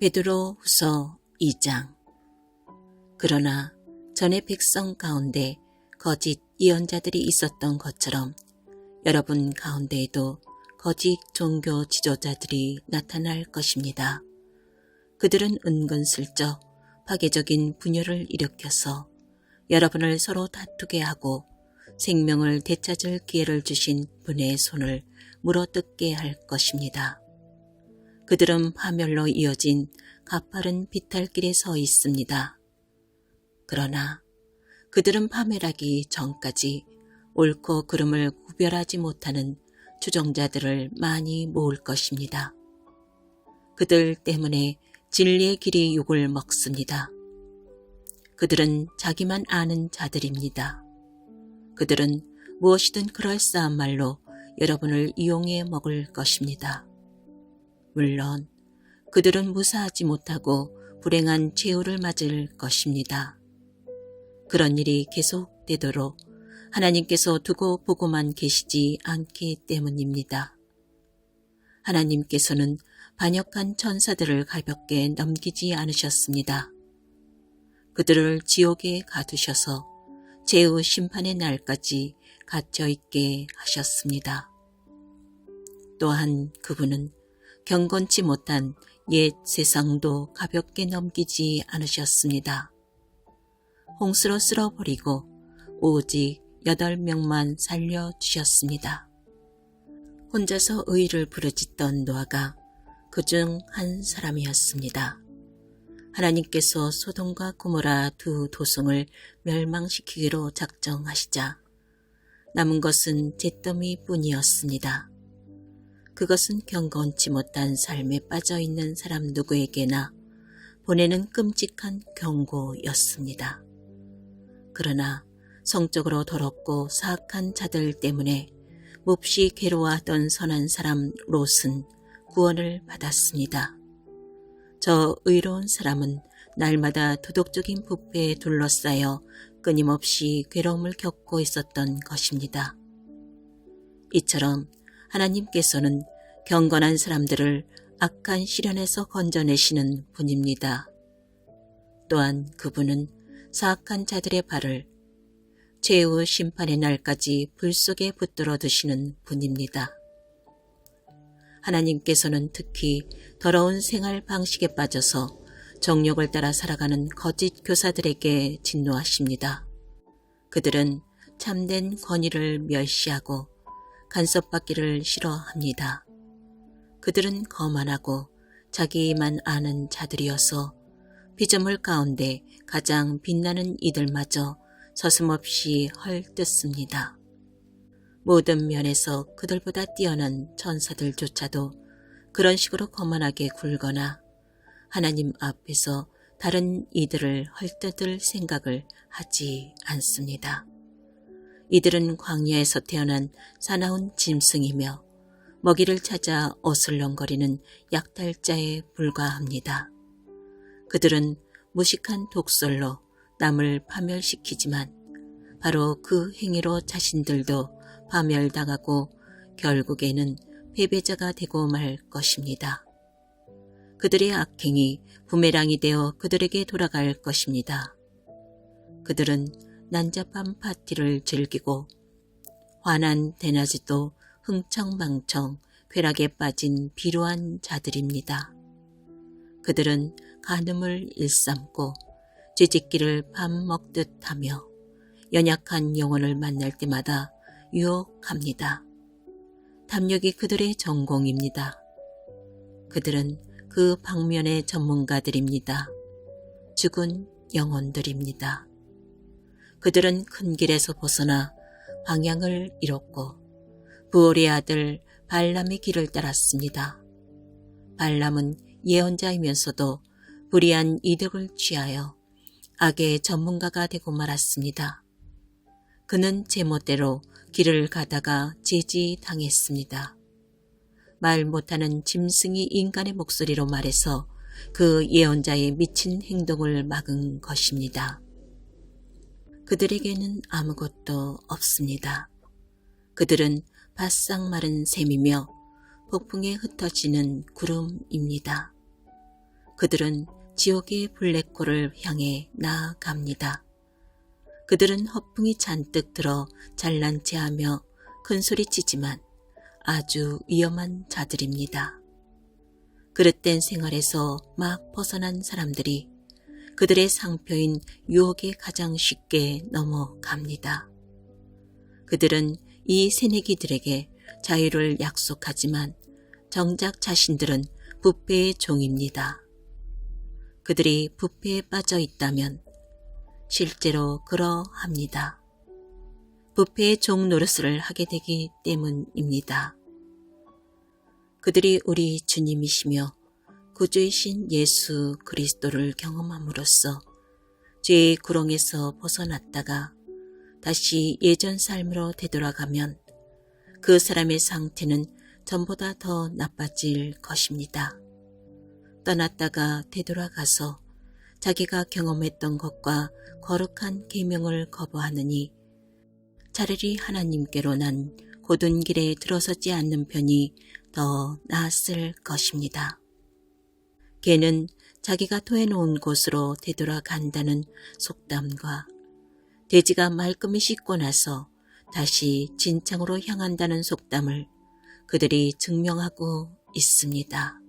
베드로 후서 2장 그러나 전에 백성 가운데 거짓 예언자들이 있었던 것처럼 여러분 가운데에도 거짓 종교 지도자들이 나타날 것입니다. 그들은 은근슬쩍 파괴적인 분열을 일으켜서 여러분을 서로 다투게 하고 생명을 되찾을 기회를 주신 분의 손을 물어뜯게 할 것입니다. 그들은 파멸로 이어진 가파른 비탈길에 서 있습니다. 그러나 그들은 파멸하기 전까지 옳고 그름을 구별하지 못하는 추종자들을 많이 모을 것입니다. 그들 때문에 진리의 길이 욕을 먹습니다. 그들은 자기만 아는 자들입니다. 그들은 무엇이든 그럴싸한 말로 여러분을 이용해 먹을 것입니다. 물론 그들은 무사하지 못하고 불행한 최후를 맞을 것입니다. 그런 일이 계속되도록 하나님께서 두고 보고만 계시지 않기 때문입니다. 하나님께서는 반역한 천사들을 가볍게 넘기지 않으셨습니다. 그들을 지옥에 가두셔서 제후 심판의 날까지 갇혀 있게 하셨습니다. 또한 그분은 경건치 못한 옛 세상도 가볍게 넘기지 않으셨습니다. 홍수로 쓸어버리고 오직 여덟 명만 살려주셨습니다. 혼자서 의를 부르짖던 노아가 그 중 한 사람이었습니다. 하나님께서 소돔과 고모라 두 도성을 멸망시키기로 작정하시자 남은 것은 잿더미 뿐이었습니다. 그것은 경건치 못한 삶에 빠져 있는 사람 누구에게나 보내는 끔찍한 경고였습니다. 그러나 성적으로 더럽고 사악한 자들 때문에 몹시 괴로워하던 선한 사람 롯은 구원을 받았습니다. 저 의로운 사람은 날마다 도덕적인 부패에 둘러싸여 끊임없이 괴로움을 겪고 있었던 것입니다. 이처럼 하나님께서는 경건한 사람들을 악한 시련에서 건져내시는 분입니다. 또한 그분은 사악한 자들의 발을 최후 심판의 날까지 불 속에 붙들어 두시는 분입니다. 하나님께서는 특히 더러운 생활 방식에 빠져서 정욕을 따라 살아가는 거짓 교사들에게 진노하십니다. 그들은 참된 권위를 멸시하고 간섭받기를 싫어합니다. 그들은 거만하고 자기만 아는 자들이어서 피조물 가운데 가장 빛나는 이들마저 서슴없이 헐뜯습니다. 모든 면에서 그들보다 뛰어난 천사들조차도 그런 식으로 거만하게 굴거나 하나님 앞에서 다른 이들을 헐뜯을 생각을 하지 않습니다. 이들은 광야에서 태어난 사나운 짐승이며 먹이를 찾아 어슬렁거리는 약탈자에 불과합니다. 그들은 무식한 독설로 남을 파멸시키지만 바로 그 행위로 자신들도 파멸당하고 결국에는 패배자가 되고 말 것입니다. 그들의 악행이 부메랑이 되어 그들에게 돌아갈 것입니다. 그들은 난잡한 파티를 즐기고 환한 대낮에도 흥청망청 쾌락에 빠진 비루한 자들입니다. 그들은 간음을 일삼고 쥐짓기를 밥 먹듯 하며 연약한 영혼을 만날 때마다 유혹합니다. 탐욕이 그들의 전공입니다. 그들은 그 방면의 전문가들입니다. 죽은 영혼들입니다. 그들은 큰 길에서 벗어나 방향을 잃었고 부올의 아들 발람의 길을 따랐습니다. 발람은 예언자이면서도 불의한 이득을 취하여 악의 전문가가 되고 말았습니다. 그는 제멋대로 길을 가다가 제지당했습니다. 말 못하는 짐승이 인간의 목소리로 말해서 그 예언자의 미친 행동을 막은 것입니다. 그들에게는 아무것도 없습니다. 그들은 바싹 마른 샘이며 폭풍에 흩어지는 구름입니다. 그들은 지옥의 블랙홀을 향해 나아갑니다. 그들은 허풍이 잔뜩 들어 잘난 체하며 큰소리치지만 아주 위험한 자들입니다. 그릇된 생활에서 막 벗어난 사람들이 그들의 상표인 유혹에 가장 쉽게 넘어갑니다. 그들은 이 새내기들에게 자유를 약속하지만 정작 자신들은 부패의 종입니다. 그들이 부패에 빠져 있다면 실제로 그러합니다. 부패의 종 노릇을 하게 되기 때문입니다. 그들이 우리 주님이시며 구주이신 예수 그리스도를 경험함으로써 죄의 구렁에서 벗어났다가 다시 예전 삶으로 되돌아가면 그 사람의 상태는 전보다 더 나빠질 것입니다. 떠났다가 되돌아가서 자기가 경험했던 것과 거룩한 계명을 거부하느니 차라리 하나님께로 난 고든 길에 들어서지 않는 편이 더 나았을 것입니다. 개는 자기가 토해놓은 곳으로 되돌아간다는 속담과 돼지가 말끔히 씻고 나서 다시 진창으로 향한다는 속담을 그들이 증명하고 있습니다.